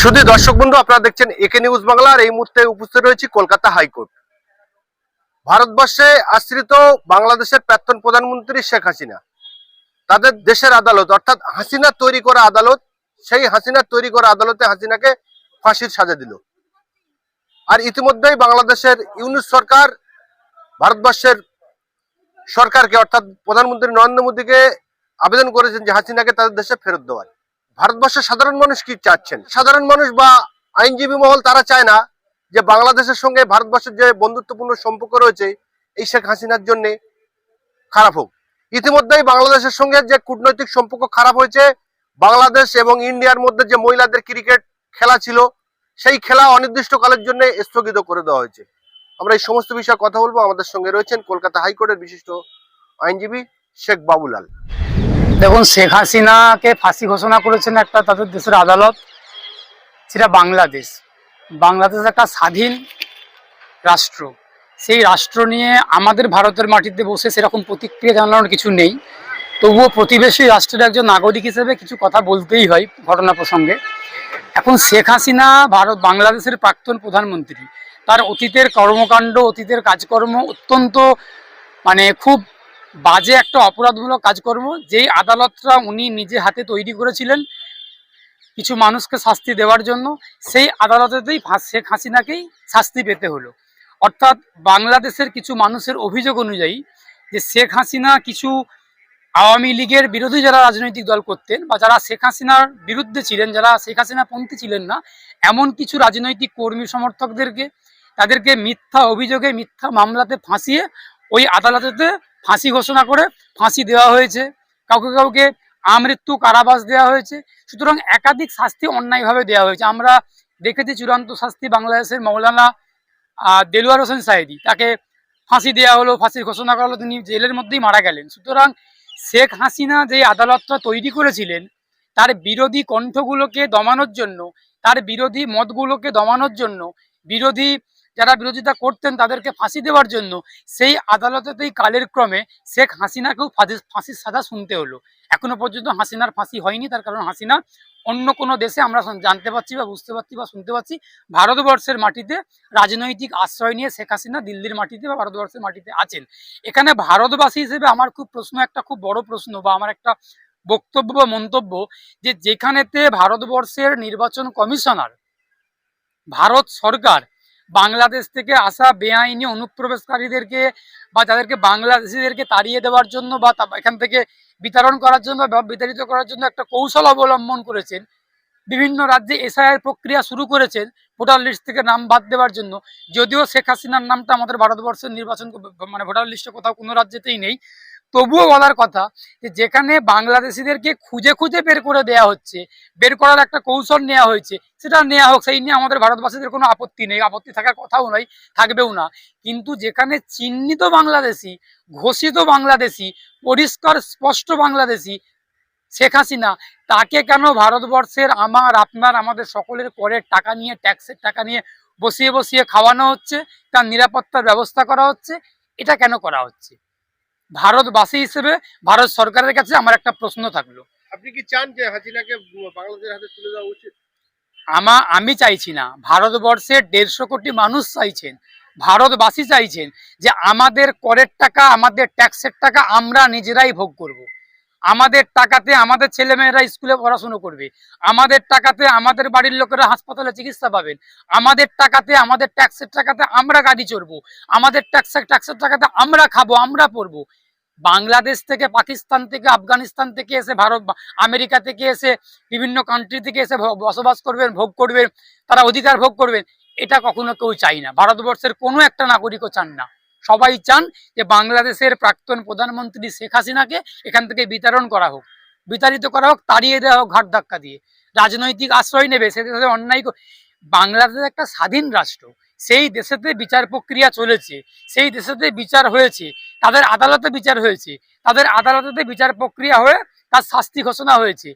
শুধু দর্শক বন্ধু, আপনারা দেখছেন একে নিউজ বাংলার এই মুহূর্তে উপস্থিত রয়েছে কলকাতা হাইকোর্ট। ভারতবর্ষে আশ্রিত বাংলাদেশের প্রাক্তন প্রধানমন্ত্রী শেখ হাসিনা। তাদের দেশের আদালত, অর্থাৎ হাসিনা তৈরি করা আদালত, সেই হাসিনা তৈরি করা আদালতে হাসিনাকে ফাঁসির সাজা দিল। আর ইতিমধ্যেই বাংলাদেশের ইউনিট সরকার, ভারতবর্ষের সরকারকে, অর্থাৎ প্রধানমন্ত্রী নরেন্দ্র মোদীকে আবেদন করেছেন যে হাসিনাকে তাদের দেশে ফেরত দেওয়ার। ভারতবর্ষের সাধারণ মানুষ কি চাচ্ছেন? সাধারণ মানুষ বা আইনজীবী মহল তারা চায় না যে বাংলাদেশের সঙ্গে ভারতবর্ষের যে বন্ধুত্বপূর্ণ সম্পর্ক রয়েছে, এই শেখ হাসিনার জন্য খারাপ হোক। ইতিমধ্যেই বাংলাদেশের সঙ্গে যে কূটনৈতিক সম্পর্ক খারাপ হয়েছে, বাংলাদেশ এবং ইন্ডিয়ার মধ্যে যে মহিলাদের ক্রিকেট খেলা ছিল, সেই খেলা অনির্দিষ্টকালের জন্য স্থগিত করে দেওয়া হয়েছে। আমরা এই সমস্ত বিষয়ে কথা বলব। আমাদের সঙ্গে রয়েছেন কলকাতা হাইকোর্টের বিশিষ্ট আইনজীবী শেখ বাবুলাল। দেখুন, শেখ হাসিনাকে ফাঁসি ঘোষণা করেছেন একটা তাদের দেশের আদালত, সেটা বাংলাদেশ। বাংলাদেশ একটা স্বাধীন রাষ্ট্র। সেই রাষ্ট্র নিয়ে আমাদের ভারতের মাটিতে বসে সেরকম প্রতিক্রিয়া জানানোর কিছু নেই। তবুও প্রতিবেশী রাষ্ট্রের একজন নাগরিক হিসেবে কিছু কথা বলতেই হয় ঘটনা প্রসঙ্গে। এখন শেখ হাসিনা ভারত, বাংলাদেশের প্রাক্তন প্রধানমন্ত্রী। তার অতীতের কর্মকাণ্ড, অতীতের কাজকর্ম অত্যন্ত মানে খুব বাজে একটা অপরাধমূলক কাজকর্ম, যেই আদালতটা উনি নিজে হাতে তৈরি করেছিলেন কিছু মানুষকে শাস্তি দেওয়ার জন্য, সেই আদালতেতেই শেখ হাসিনাকেই শাস্তি পেতে হলো। অর্থাৎ বাংলাদেশের কিছু মানুষের অভিযোগ অনুযায়ী যে শেখ হাসিনা কিছু আওয়ামী লীগের বিরোধী যারা রাজনৈতিক দল করতেন বা যারা শেখ হাসিনার বিরুদ্ধে ছিলেন, যারা শেখ হাসিনা পন্থী ছিলেন না, এমন কিছু রাজনৈতিক কর্মী সমর্থকদেরকে, তাদেরকে মিথ্যা অভিযোগে, মিথ্যা মামলাতে ফাঁসিয়ে ওই আদালতেতে ফাঁসি ঘোষণা করে ফাঁসি দেওয়া হয়েছে। কাউকে কাউকে আমৃত্যু কারাবাস দেওয়া হয়েছে। সুতরাং একাধিক শাস্তি অন্যায়ভাবে দেওয়া হয়েছে। আমরা দেখেছি চূড়ান্ত শাস্তি বাংলাদেশের মৌলানা দেলোয়ার হোসেন সাইদি তাকে ফাঁসি দেওয়া হলো, ফাঁসির ঘোষণা করা হলো, তিনি জেলের মধ্যেই মারা গেলেন। সুতরাং শেখ হাসিনা যে আদালতটা তৈরি করেছিলেন, তার বিরোধী কণ্ঠগুলোকে দমানোর জন্য, তার বিরোধী মতগুলোকে দমানোর জন্য, বিরোধী যারা বিরোধিতা করতেন তাদেরকে ফাঁসি দেওয়ার জন্য, সেই আদালতেতেই কালের ক্রমে শেখ হাসিনাকেও ফাঁসি- ফাঁসির সাজা শুনতে হলো। এখনও পর্যন্ত হাসিনার ফাঁসি হয়নি, তার কারণ হাসিনা অন্য কোনো দেশে আমরা জানতে পারছি বা বুঝতে পারছি বা শুনতে পাচ্ছি ভারতবর্ষের মাটিতে রাজনৈতিক আশ্রয় নিয়ে শেখ হাসিনা দিল্লির মাটিতে বা ভারতবর্ষের মাটিতে আছেন। এখানে ভারতবাসী হিসেবে আমার খুব প্রশ্ন, একটা খুব বড় প্রশ্ন বা আমার একটা বক্তব্য বা মন্তব্য যে যেখানেতে ভারতবর্ষের নির্বাচন কমিশনার, ভারত সরকার বাংলাদেশ থেকে আসা বেআইনি অনুপ্রবেশকারীদেরকে বা যাদেরকে বাংলাদেশিদেরকে তাড়িয়ে দেওয়ার জন্য বা এখান থেকে বিতরণ করার জন্য বা বিতাড়িত করার জন্য একটা কৌশল অবলম্বন করেছেন। বিভিন্ন রাজ্যে এসআইআর প্রক্রিয়া শুরু করেছেন ভোটার লিস্ট থেকে নাম বাদ দেওয়ার জন্য। যদিও শেখ হাসিনার নামটা আমাদের ভারতবর্ষের নির্বাচন মানে ভোটার লিস্টে কোথাও কোনো রাজ্যেতেই নেই। তবুও বলার কথা যে যেখানে বাংলাদেশিদেরকে খুঁজে খুঁজে বের করে দেয়া হচ্ছে, বের করার একটা কৌশল নেওয়া হয়েছে, সেটা নেওয়া হোক, সেই নিয়ে আমাদের ভারতবাসীদের কোনো আপত্তি নেই, আপত্তি থাকার কথাও নয় থাকবেও না। কিন্তু যেখানে চিহ্নিত বাংলাদেশি, ঘোষিত বাংলাদেশি, পরিষ্কার, স্পষ্ট বাংলাদেশি শেখ হাসিনা, তাকে কেন ভারতবর্ষের আমার, আপনার, আমাদের সকলের করের টাকা নিয়ে, ট্যাক্সের টাকা নিয়ে বসিয়ে বসিয়ে খাওয়ানো হচ্ছে, তার নিরাপত্তার ব্যবস্থা করা হচ্ছে, এটা কেন করা হচ্ছে? ভারতবাসী হিসেবে ভারত সরকারের কাছে আমার একটা প্রশ্ন থাকল। আপনি কি চান যে হাসিনাকে বাংলাদেশের হাতে তুলে দেওয়া উচিত? আমা আমি চাইছি না। ভারতবর্ষে দেড়শো কোটি মানুষ চাইছেন ভারতবাসী চাইছেন যে আমাদের করের টাকা আমাদের ট্যাক্সের টাকা আমরা নিজেরাই ভোগ করব। আমাদের টাকাতে আমাদের ছেলেমেয়েরা স্কুলে পড়াশুনো করবে। আমাদের টাকাতে আমাদের বাড়ির লোকেরা হাসপাতালে চিকিৎসা পাবেন। আমাদের টাকাতে, আমাদের ট্যাক্সের টাকাতে আমরা গাড়ি চড়বো। আমাদের ট্যাক্সের ট্যাক্সের টাকাতে আমরা খাব, আমরা পড়ব। বাংলাদেশ থেকে, পাকিস্তান থেকে, আফগানিস্তান থেকে এসে ভারত, আমেরিকা থেকে এসে বিভিন্ন কান্ট্রি থেকে এসে বসবাস করবেন, ভোগ করবেন, তারা অধিকার ভোগ করবেন। এটা কখনো কেউ চাই না। ভারতবর্ষের কোনো একটা নাগরিকও চান না। সবাই চান যে বাংলাদেশের প্রাক্তন প্রধানমন্ত্রী শেখ হাসিনাকে এখান থেকে বিতরণ করা হোক, বিতাড়িত করা হোক, তাড়িয়ে দেওয়া হোক ঘাট ধাক্কা দিয়ে। রাজনৈতিক আশ্রয় নেবে, সে দেশে অন্যায় বাংলাদেশ একটা স্বাধীন রাষ্ট্র, সেই দেশেতে বিচার প্রক্রিয়া চলেছে, সেই দেশেতে বিচার হয়েছে, তাদের আদালতে বিচার হয়েছে, তাদের আদালতে বিচার প্রক্রিয়া হয়ে তার শাস্তি ঘোষণা হয়েছে।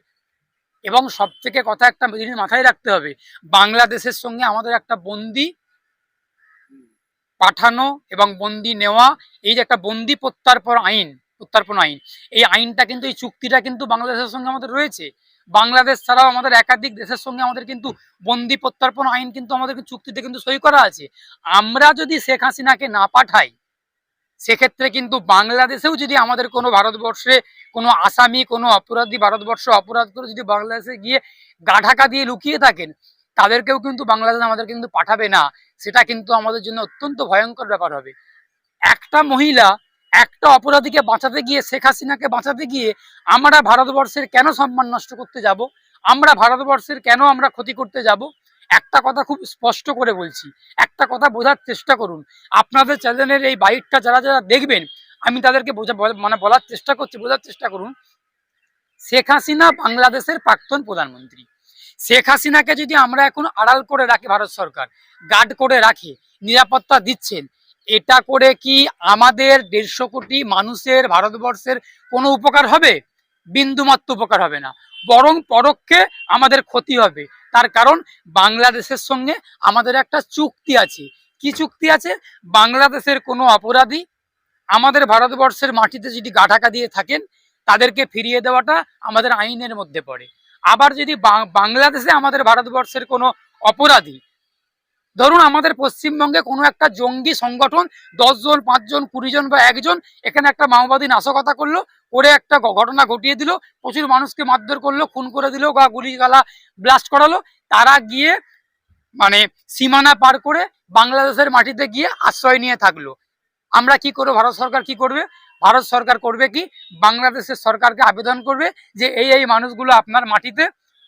এবং সব থেকে কথা একটা জিনিস মাথায় রাখতে হবে, বাংলাদেশের সঙ্গে আমাদের একটা বন্দি পাঠানো এবং বন্দি নেওয়া, এই যে একটা বন্দি প্রত্যার্পণ আইন প্রত্যার্পণ আইন, এই আইনটা কিন্তু, এই চুক্তিটা কিন্তু বাংলাদেশের সঙ্গে আমাদের রয়েছে। বাংলাদেশ ছাড়াও আমাদের একাধিক দেশের সঙ্গে আমাদের কিন্তু বন্দি প্রত্যর্পণ আইন কিন্তু আমাদের চুক্তিতে কিন্তু সই করা আছে। আমরা যদি শেখ হাসিনাকে না পাঠাই, সেক্ষেত্রে কিন্তু বাংলাদেশেও যদি আমাদের কোনো ভারতবর্ষে কোনো আসামি, কোনো অপরাধী ভারতবর্ষ অপরাধ করে যদি বাংলাদেশে গিয়ে গা ঢাকা দিয়ে লুকিয়ে থাকেন, তাদেরকেও কিন্তু বাংলাদেশ আমাদের কিন্তু পাঠাবে না। সেটা কিন্তু আমাদের জন্য অত্যন্ত ভয়ঙ্কর ব্যাপার হবে। একটা মহিলা একটা অপরাধীকে বাঁচাতে গিয়ে, শেখ হাসিনাকে বাঁচাতে গিয়ে আমরা ভারতবর্ষের কেন সম্মান নষ্ট করতে যাব? আমরা ভারতবর্ষের কেন আমরা ক্ষতি করতে যাব? একটা কথা খুব স্পষ্ট করে বলছি। একটা কথা বোঝার চেষ্টা করুন। আপনাদের চ্যানেলের এই বাইকটা যারা যারা দেখবেন, আমি তাদেরকে বোঝা মানে বলার চেষ্টা করছি, বোঝার চেষ্টা করুন। শেখ হাসিনা বাংলাদেশের প্রাক্তন প্রধানমন্ত্রী। শেখ হাসিনাকে যদি আমরা এখন আড়াল করে রাখি ভারত সরকার, গার্ড করে রাখি, নিরাপত্তা দিচ্ছেন, এটা করে কি আমাদের দেড়শো কোটি মানুষের ভারতবর্ষের কোনো উপকার হবে? বিন্দুমাত্র উপকার হবে না। বরং পরোক্ষে আমাদের ক্ষতি হবে। তার কারণ বাংলাদেশের সঙ্গে আমাদের একটা চুক্তি আছে। কি চুক্তি আছে? বাংলাদেশের কোনো অপরাধী আমাদের ভারতবর্ষের মাটিতে যদি গা ঢাকা দিয়ে থাকেন, তাদেরকে ফিরিয়ে দেওয়াটা আমাদের আইনের মধ্যে পড়ে। আবার যদি বাংলাদেশে আমাদের ভারতবর্ষের কোনো অপরাধী, ধরুন আমাদের পশ্চিমবঙ্গে কোনো একটা জঙ্গি সংগঠন দশজন, পাঁচজন কুড়ি জন বা একজন এখানে একটা মাওবাদী নাশকতা করল, করে একটা ঘটনা ঘটিয়ে দিল, প্রচুর মানুষকে মারধর করল, খুন করে দিল বা গুলি গালা ব্লাস্ট করালো, তারা গিয়ে মানে সীমানা পার করে বাংলাদেশের মাটিতে গিয়ে আশ্রয় নিয়ে থাকল। আমরা কি করব? ভারত সরকার কি করবে? ভারত সরকার করবে কি? বাংলাদেশের সরকারকে আবেদন করবে যে এই এই মানুষগুলো আপনার মাটিতে,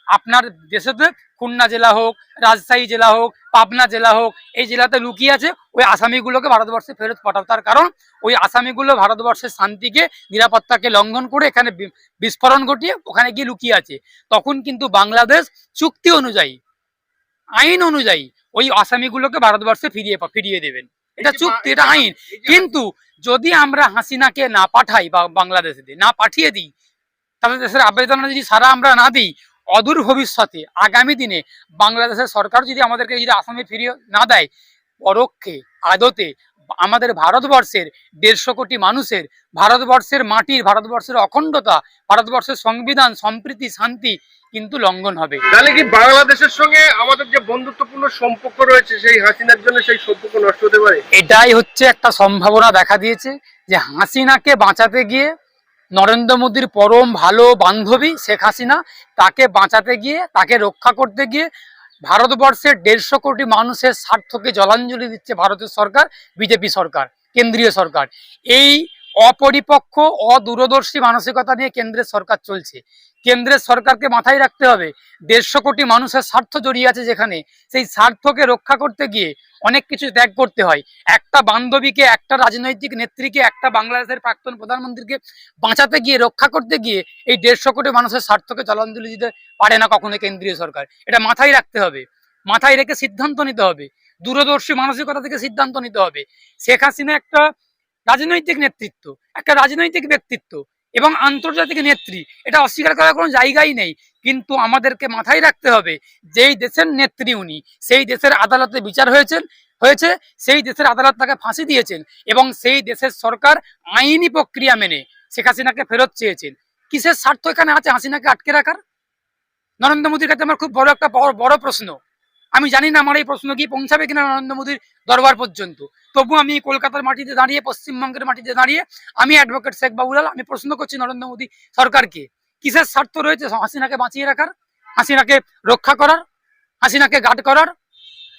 আপনার দেশেতে, খুলনা জেলা হোক, রাজশাহী জেলা হোক, পাবনা জেলা হোক, এই জেলাতে লুকিয়ে আছে, ওই আসামিগুলোকে ভারতবর্ষে ফেরত পাঠাও। তার কারণ, ওই আসামিগুলো ভারতবর্ষের শান্তিকে, নিরাপত্তাকে লঙ্ঘন করে এখানে বিস্ফোরণ ঘটিয়ে ওখানে গিয়ে লুকিয়ে আছে। তখন কিন্তু বাংলাদেশ চুক্তি অনুযায়ী, আইন অনুযায়ী ওই আসামিগুলোকে ভারতবর্ষে ফিরিয়ে ফিরিয়ে দেবেন। এটা চুক্তি এটা আইন। কিন্তু যদি আমরা হাসিনাকে না পাঠাই বা বাংলাদেশে দিই, না পাঠিয়ে দিই তাহলে দেশের আবেদন যদি সারা আমরা না দিই অদূর ভবিষ্যতে আগামী দিনে বাংলাদেশের সরকার যদি আমাদেরকে যদি আসামে ফিরিয়ে না দেয় পরোক্ষে আদতে আমাদের ভারতবর্ষের দেড়শো কোটি মানুষের ভারতবর্ষের মাটির ভারতবর্ষের অখণ্ডতা ভারতবর্ষের সংবিধান সম্প্রীতি শান্তি কিন্তু লঙ্ঘন হবে। তাহলে কি বাংলাদেশের সঙ্গে আমাদের যে বন্ধুত্বপূর্ণ সম্পর্ক রয়েছে সেই হাসিনার জন্য সেই সম্পর্ক নষ্ট হতে পারে? এটাই হচ্ছে একটা সম্ভাবনা দেখা দিয়েছে যে হাসিনাকে বাঁচাতে গিয়ে নরেন্দ্র মোদীর পরম ভালো বান্ধবী শেখ হাসিনা তাকে বাঁচাতে গিয়ে তাকে রক্ষা করতে গিয়ে ভারতবর্ষের দেড়শো কোটি মানুষের স্বার্থকে জলাঞ্জলি দিচ্ছে ভারতের সরকার বিজেপি সরকার কেন্দ্রীয় সরকার। এই অপরিপক্ষ অদূরদর্শী মানসিকতা নিয়ে কেন্দ্রের সরকার চলছে। কেন্দ্রের সরকারকে মাথায় রাখতে হবে, দেড়শো কোটি মানুষের স্বার্থ জড়িয়ে আছে যেখানে। সেই স্বার্থকে রক্ষা করতে গিয়ে অনেক কিছু ত্যাগ করতে হয়। একটা বান্ধবীকে, একটা রাজনৈতিক নেত্রীকে, একটা বাংলাদেশের প্রাক্তন প্রধানমন্ত্রীকে বাঁচাতে গিয়ে, রক্ষা করতে গিয়ে এই দেড়শো কোটি মানুষের স্বার্থকে জলাঞ্জলি দিতে পারে না কখনো কেন্দ্রীয় সরকার। এটা মাথায় রাখতে হবে। মাথায় রেখে সিদ্ধান্ত নিতে হবে। দূরদর্শী মানসিকতা থেকে সিদ্ধান্ত নিতে হবে। শেখ হাসিনা একটা রাজনৈতিক নেতৃত্ব, একটা রাজনৈতিক ব্যক্তিত্ব এবং আন্তর্জাতিক নেত্রী, এটা অস্বীকার করার কোনো জায়গাই নেই। কিন্তু আমাদেরকে মাথায় রাখতে হবে, যেই দেশের নেত্রী উনি, সেই দেশের আদালতে বিচার হয়েছেন হয়েছে, সেই দেশের আদালত তাকে ফাঁসি দিয়েছেন এবং সেই দেশের সরকার আইনি প্রক্রিয়া মেনে শেখ হাসিনাকে ফেরত চেয়েছেন। কিসের স্বার্থ এখানে আছে হাসিনাকে আটকে রাখার? নরেন্দ্র মোদীর কাছে আমার খুব বড় একটা বড় বড় প্রশ্ন। আমি জানি না আমার এই প্রশ্ন কি পৌঁছাবে কিনা নরেন্দ্র মোদীর দরবার পর্যন্ত। তবু আমি কলকাতার মাটিতে দাঁড়িয়ে, পশ্চিমবঙ্গের মাটিতে দাঁড়িয়ে আমি অ্যাডভোকেট শেখ বাবুলাল, আমি প্রশ্ন করছি নরেন্দ্র মোদী সরকারকে, কিসের স্বার্থ রয়েছে হাসিনাকে বাঁচিয়ে রাখার, হাসিনাকে রক্ষা করার, হাসিনাকে গার্ড করার?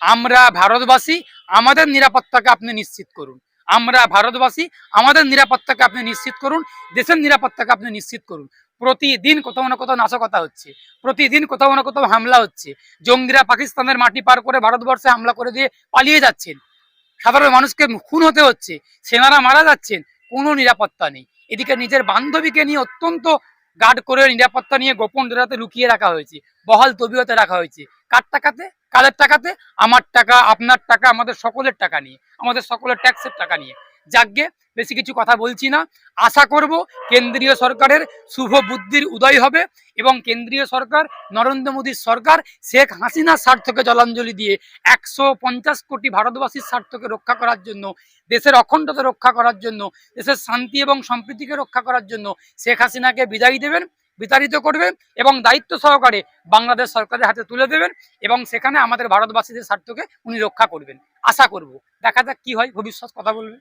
আমরা ভারতবাসী, আমাদের নিরাপত্তাকে আপনি নিশ্চিত করুন। আমরা ভারতবাসী, আমাদের নিরাপত্তাকে আপনি নিশ্চিত করুন, দেশের নিরাপত্তাকে আপনি নিশ্চিত করুন। প্রতিদিন কোথাও না কোথাও নাশকতা হচ্ছে। প্রতিদিন কোথাও না কোথাও হামলা হচ্ছে। জঙ্গিরা পাকিস্তানের মাটি পার করে ভারতবর্ষে হামলা করে দিয়ে পালিয়ে যাচ্ছেন। সাধারণ মানুষকে খুন হতে হচ্ছে। সেনারা মারা যাচ্ছেন। কোনো নিরাপত্তা নেই। এদিকে নিজের বান্ধবীকে নিয়ে অত্যন্ত গার্ড করে নিরাপত্তা নিয়ে গোপন ডেরাতে লুকিয়ে রাখা হয়েছে। বহাল তবিয়তে রাখা হয়েছে। কার টাকাতে? কাদের টাকাতে? আমার টাকা, আপনার টাকা, আমাদের সকলের টাকা নিয়ে। আমাদের সকলের ট্যাক্সের টাকা নিয়ে। যাকগে বেশি কিছু কথা বলছি না। আশা করব কেন্দ্রীয় সরকারের শুভ বুদ্ধির উদয় হবে এবং কেন্দ্রীয় সরকার, নরেন্দ্র মোদীর সরকার, শেখ হাসিনার স্বার্থকে জলাঞ্জলি দিয়ে একশো পঞ্চাশ কোটি ভারতবাসীর স্বার্থকে রক্ষা করার জন্য, দেশের অখণ্ডতা রক্ষা করার জন্য, দেশের শান্তি এবং সম্প্রীতিকে রক্ষা করার জন্য শেখ হাসিনাকে বিদায় দেবেন, বিতাড়িত করবেন এবং দায়িত্ব সহকারে বাংলাদেশ সরকারের হাতে তুলে দেবেন এবং সেখানে আমাদের ভারতবাসীদের স্বার্থকে উনি রক্ষা করবেন। আশা করব। দেখা যাক কি হয়, ভবিষ্যৎ কথা বলবে।